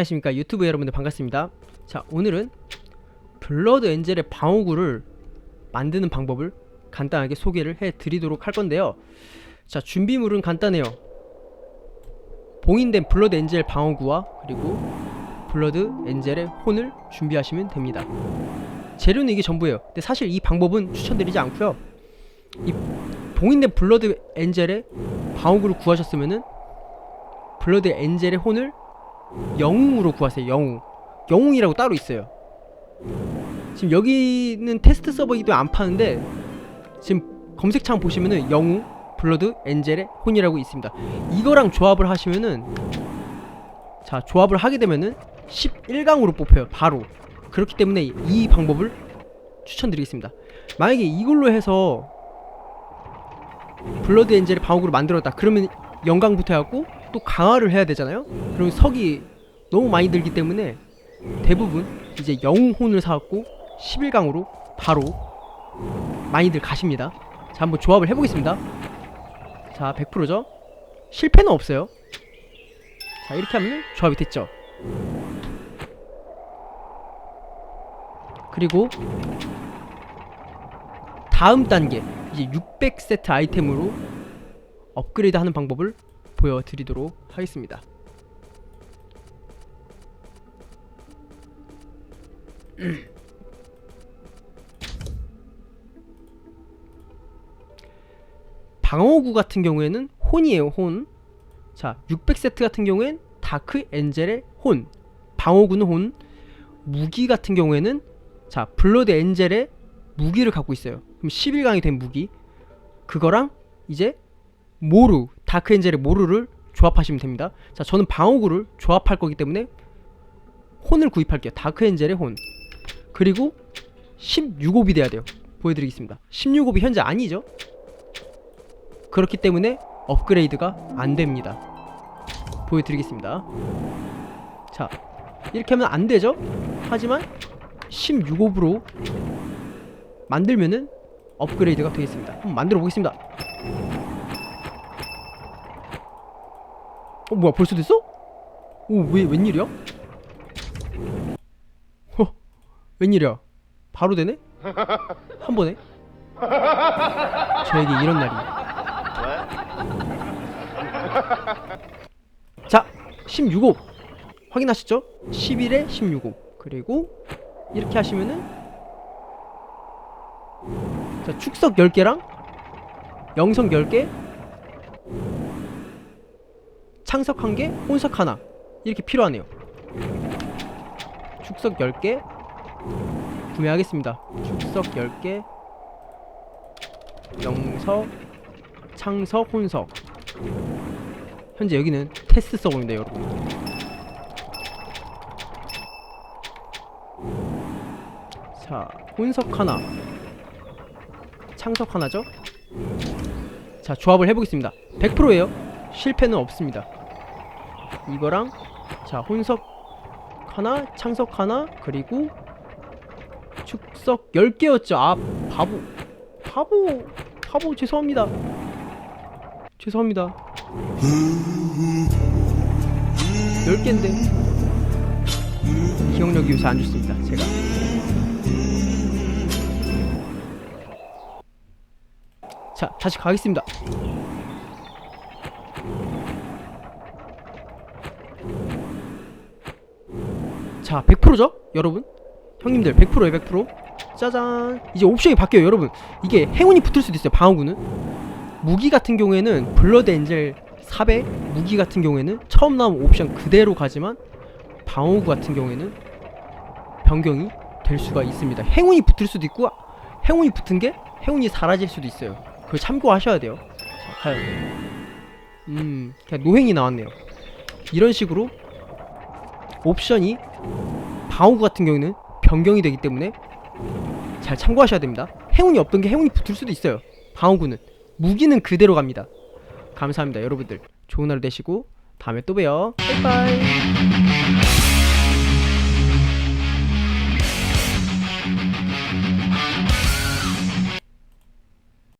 안녕하십니까. 유튜브 여러분들 반갑습니다. 자 오늘은 블러드 엔젤의 방어구를 만드는 방법을 간단하게 소개를 해 드리도록 할 건데요. 자 준비물은 간단해요. 봉인된 블러드 엔젤 방어구와 그리고 블러드 엔젤의 혼을 준비하시면 됩니다. 재료는 이게 전부예요. 근데 사실 이 방법은 추천드리지 않고요. 이 봉인된 블러드 엔젤의 방어구를 구하셨으면은 블러드 엔젤의 혼을 영웅으로 구하세요 영웅. 영웅이라고 따로 있어요. 지금 여기는 테스트 서버이기 때문에 안 파는데 지금 검색창 보시면은 영웅 블러드 엔젤의 혼이라고 있습니다. 이거랑 조합을 하시면은 자 조합을 하게 되면은 11강으로 뽑혀요 바로. 그렇기 때문에 이 방법을 추천드리겠습니다. 만약에 이걸로 해서 블러드 엔젤의 방어구를 만들었다. 그러면 영강부터 해갖고 또 강화를 해야 되잖아요. 그럼 석이 너무 많이 들기 때문에 대부분 이제 영혼을 사갖고 11강으로 바로 많이들 가십니다. 자 한번 조합을 해보겠습니다. 자 100%죠? 실패는 없어요. 자 이렇게 하면 조합이 됐죠? 그리고 다음 단계 이제 600세트 아이템으로 업그레이드 하는 방법을 보여드리도록 하겠습니다 방어구 같은 경우에는 혼이에요 혼. 자 600세트 같은 경우엔 다크 엔젤의 혼. 방어구는 혼. 무기 같은 경우에는 자 블러드 엔젤의 무기를 갖고 있어요. 그럼 11강이 된 무기. 그거랑 이제 모루 다크 엔젤의 모루를 조합하시면 됩니다. 자 저는 방어구를 조합할 거기 때문에 혼을 구입할게요. 다크 엔젤의 혼. 그리고 16옵이 돼야 돼요. 보여드리겠습니다. 16옵이 현재 아니죠? 그렇기 때문에 업그레이드가 안 됩니다. 보여드리겠습니다. 자, 이렇게 하면 안 되죠? 하지만 16옵으로 만들면은 업그레이드가 되겠습니다. 한번 만들어 보겠습니다. 어, 뭐야, 벌써 됐어? 오, 왜, 웬일이야? 허, 웬일이야? 바로 되네? 한 번에? 저에게 이런 날이. 자, 16호 확인하셨죠? 11에 16호 그리고 이렇게 하시면은 자 축석 10개랑 영성 10개 창석 1개 혼석 하나. 이렇게 필요하네요. 축석 10개. 구매하겠습니다. 축석 10개. 영석 창석 혼석. 현재 여기는 테스트 서버입니다 여러분. 자 혼석 하나. 창석 하나죠? 자 조합을 해보겠습니다. 100%예요. 실패는 없습니다 이거랑 자 혼석 하나 창석 하나 그리고 축석 10개였죠. 아 바보. 바보. 바보. 죄송합니다. 죄송합니다. 10개인데. 기억력이 요새 안 좋습니다 제가. 자 다시 가겠습니다 자 100%죠? 여러분? 형님들 100%에요 100% 짜잔. 이제 옵션이 바뀌어요 여러분. 이게 행운이 붙을 수도 있어요 방어구는. 무기 같은 경우에는 블러드 엔젤 400 무기 같은 경우에는 처음 나온 옵션 그대로 가지만 방어구 같은 경우에는 변경이 될 수가 있습니다. 행운이 붙을 수도 있고 행운이 붙은 게 행운이 사라질 수도 있어요. 그걸 참고하셔야 돼요. 자 과연 음 그냥 노행이 나왔네요. 이런 식으로 옵션이 방어구 같은 경우는 변경이 되기 때문에 잘 참고하셔야 됩니다. 행운이 없던 게 행운이 붙을 수도 있어요. 방어구는 무기는 그대로 갑니다. 감사합니다 여러분들. 좋은 하루 되시고 다음에 또 봬요. 바이바이